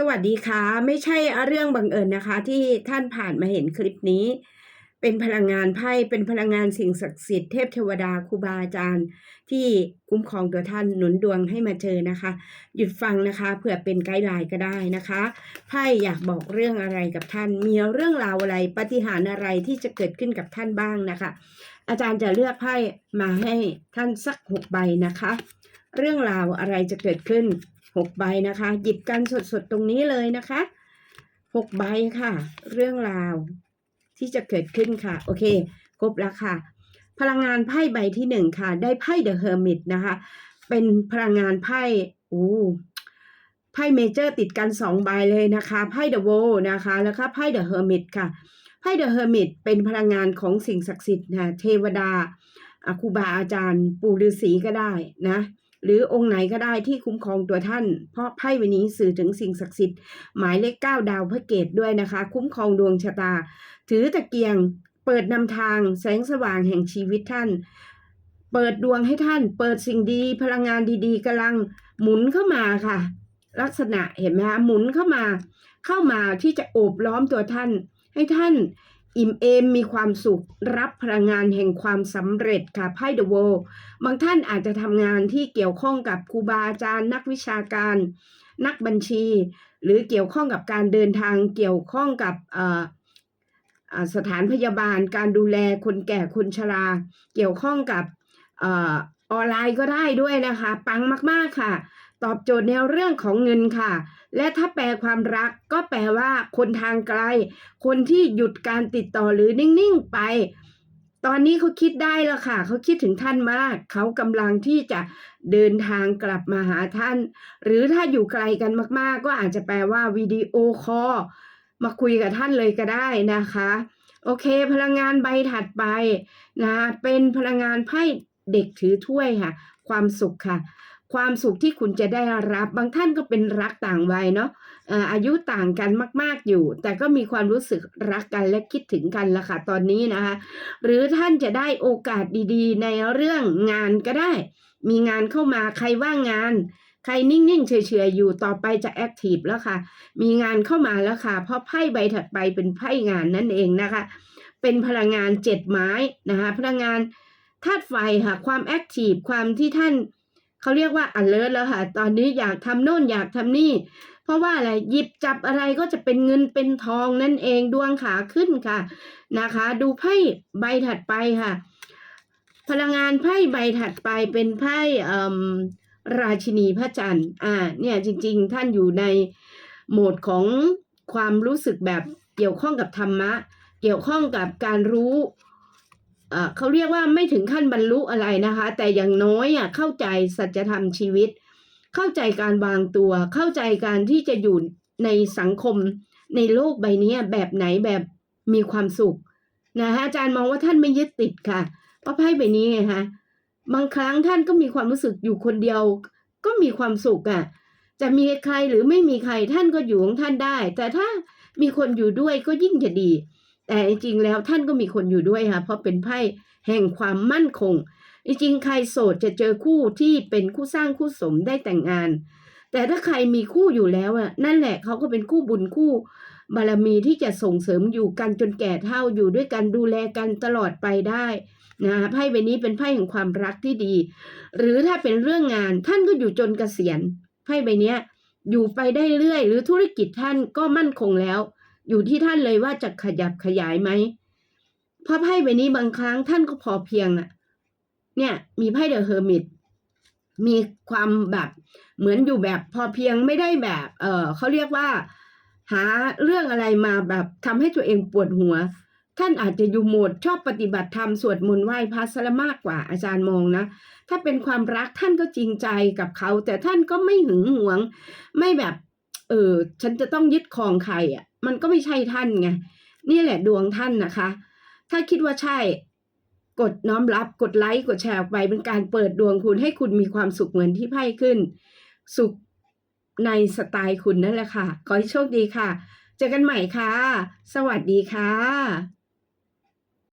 สวัสดีค่ะ ไม่ใช่เรื่องบังเอิญนะคะ ที่ท่านผ่านมาเห็นคลิปนี้ เป็นพลังงานไพ่เป็นพลังงานสิ่งศักดิ์สิทธิ์เทพเทวดาครูบาอาจารย์ ที่คุ้มครองตัวท่านหนุนดวงให้มาเจอนะคะ หยุดฟังนะคะเผื่อเป็นไกด์ไลน์ก็ได้นะคะไพ่อยากบอกเรื่องอะไรกับท่าน มีเรื่องราวอะไรปฏิหารอะไรที่จะเกิดขึ้นกับท่านบ้างนะคะ อาจารย์จะเลือกไพ่มาให้ท่านสักหกใบนะคะ เรื่องราวอะไรจะเกิดขึ้น หกใบนะคะ หยิบกันสดๆตรงนี้เลยนะคะหกใบค่ะ เรื่องราวที่จะเกิดขึ้นค่ะ โอเค ครบแล้วค่ะ พลังงานไพ่ใบที่หนึ่งค่ะ ได้ไพ่เดอะเฮอร์มิตนะคะ เป็นพลังงานไพ่อู้ไพ่เมเจอร์ติดกันสองใบเลยนะคะไพ่เดอะโวนะคะ แล้วก็ไพ่เดอะเฮอร์มิตค่ะไพ่เดอะเฮอร์มิตเป็นพลังงานของสิ่งศักดิ์สิทธิ์นะเทวดาอครูบาอาจารย์ปู่ฤาษีก็ได้นะ หรือองค์ไหนก็ได้ที่คุ้มครองตัวท่าน เพราะไพ่ใบนี้สื่อถึงสิ่งศักดิ์สิทธิ์หมายเลขเก้าดาวพระเกตด้วยนะคะ คุ้มครองดวงชะตา ถือตะเกียง เปิดนำทางแสงสว่างแห่งชีวิตท่าน เปิดดวงให้ท่าน เปิดสิ่งดีพลังงานดีๆกำลังหมุนเข้ามาค่ะ ลักษณะเห็นไหมคะหมุนเข้ามา เข้ามาที่จะโอบล้อมตัวท่าน ให้ท่าน อิ่มเอมมีความสุข รับพลังงานแห่งความสำเร็จค่ะไพ่เดอะโวบางท่านอาจจะทำงานที่เกี่ยวข้องกับครูบาอาจารย์ นักวิชาการ นักบัญชี หรือเกี่ยวข้องกับการเดินทางเกี่ยวข้องกับสถานพยาบาล การดูแลคนแก่คนชรา เกี่ยวข้องกับออออนไลน์ก็ได้ด้วยนะคะ ปังมาก ๆ ค่ะ ตอบโจทย์แนวเรื่องของเงินค่ะ และถ้าแปลความรักก็แปลว่า คนทางไกล คนที่หยุดการติดต่อหรือนิ่งๆไป ตอนนี้เขาคิดได้แล้วค่ะ เขาคิดถึงท่านมาก เขากำลังที่จะเดินทางกลับมาหาท่าน หรือถ้าอยู่ไกลกันมาก ๆ ก็อาจจะแปลว่าวิดีโอคอลมาคุยกับท่านเลยก็ได้นะคะโอเค พลังงานใบถัดไปนะเป็นพลังงานไพ่เด็กถือถ้วยค่ะ ความสุขค่ะ ความสุขที่คุณจะได้รับบางท่านก็เป็นรักต่างวัยเนาะอายุต่างกันมาก ๆอยู่ แต่ก็มีความรู้สึกรักกันและคิดถึงกันละค่ะตอนนี้นะคะ หรือท่านจะได้โอกาสดีๆ ในเรื่องงานก็ได้ มีงานเข้ามาใครว่างงาน ใครนิ่งๆเฉยๆอยู่ต่อไปจะแอคทีฟแล้วค่ะ มีงานเข้ามาแล้วค่ะ เพราะไพ่ใบถัดไปเป็นไพ่งานนั่นเองนะคะ เป็นพลังงานเจ็ดไม้นะคะพลังงานธาตุไฟค่ะ ความแอคทีฟความที่ท่าน เขาเรียกว่า alert แล้วค่ะ ตอนนี้อยากทำโน่นอยากทำนี่ เพราะว่าอะไรหยิบจับอะไรก็จะเป็นเงินเป็นทองนั่นเองดวงขาขึ้นค่ะนะคะ ดูไพ่ใบถัดไปค่ะ พลังงานไพ่ใบถัดไปเป็นไพ่ราชินีพระจันทร์อ่าเนี่ยจริง ๆ ท่านอยู่ในโหมดของความรู้สึกแบบเกี่ยวข้องกับธรรมะ เกี่ยวข้องกับการรู้ เขาเรียกว่าไม่ถึงขั้นบรรลุอะไรนะคะ แต่อย่างน้อยอะเข้าใจสัจธรรมชีวิต เข้าใจการวางตัว เข้าใจการที่จะอยู่ในสังคมในโลกใบนี้แบบไหนแบบมีความสุขนะคะอาจารย์มองว่าท่านไม่ยึดติดค่ะเพราะไพ่ใบนี้ไงคะบางครั้งท่านก็มีความรู้สึกอยู่คนเดียว ก็มีความสุขอะจะมีใครหรือไม่มีใครท่านก็อยู่ของท่านได้ แต่ถ้ามีคนอยู่ด้วยก็ยิ่งจะดี แต่จริงๆแล้วท่านก็มีคนอยู่ด้วยค่ะเพราะเป็นไพ่แห่งความมั่นคง จริงๆใครโสดจะเจอคู่ที่เป็นคู่สร้างคู่สมได้แต่งงาน แต่ถ้าใครมีคู่อยู่แล้วอะนั่นแหละเขาก็เป็นคู่บุญคู่ บารมีที่จะส่งเสริมอยู่กันจนแก่เฒ่าอยู่ด้วยกันดูแลกันตลอดไปได้นะไพ่ใบนี้เป็นไพ่แห่งความรักที่ดี หรือถ้าเป็นเรื่องงานท่านก็อยู่จนเกษียณไพ่ใบนี้อยู่ไปได้เรื่อย หรือธุรกิจท่านก็มั่นคงแล้ว อยู่ที่ท่านเลยว่าจะขยับขยายไหมเพราะไพ่ใบนี้บางครั้งท่านก็พอเพียงอะเนี่ย มีไพ่เดอะเฮอร์มิตมีความแบบเหมือนอยู่แบบพอเพียงไม่ได้แบบ เออเขาเรียกว่า หาเรื่องอะไรมาแบบทำให้ตัวเองปวดหัว ท่านอาจจะอยู่โหมดชอบปฏิบัติธรรมสวดมนต์ไหว้พระซะละมากกว่าอาจารย์มองนะ ถ้าเป็นความรักท่านก็จริงใจกับเขา แต่ท่านก็ไม่หึงหวง ไม่แบบ เออฉันจะต้องยึดครองใครอะ มันก็ไม่ใช่ท่านไงนี่แหละดวงท่านนะคะ ถ้าคิดว่าใช่ กดน้อมรับกดไลค์กดแชร์ออกไปเป็นการเปิดดวงคุณให้คุณมีความสุขเหมือนที่ไพ่ขึ้น สุขในสไตล์คุณนั่นแหละค่ะ ขอให้โชคดีค่ะ เจอกันใหม่ค่ะ สวัสดีค่ะ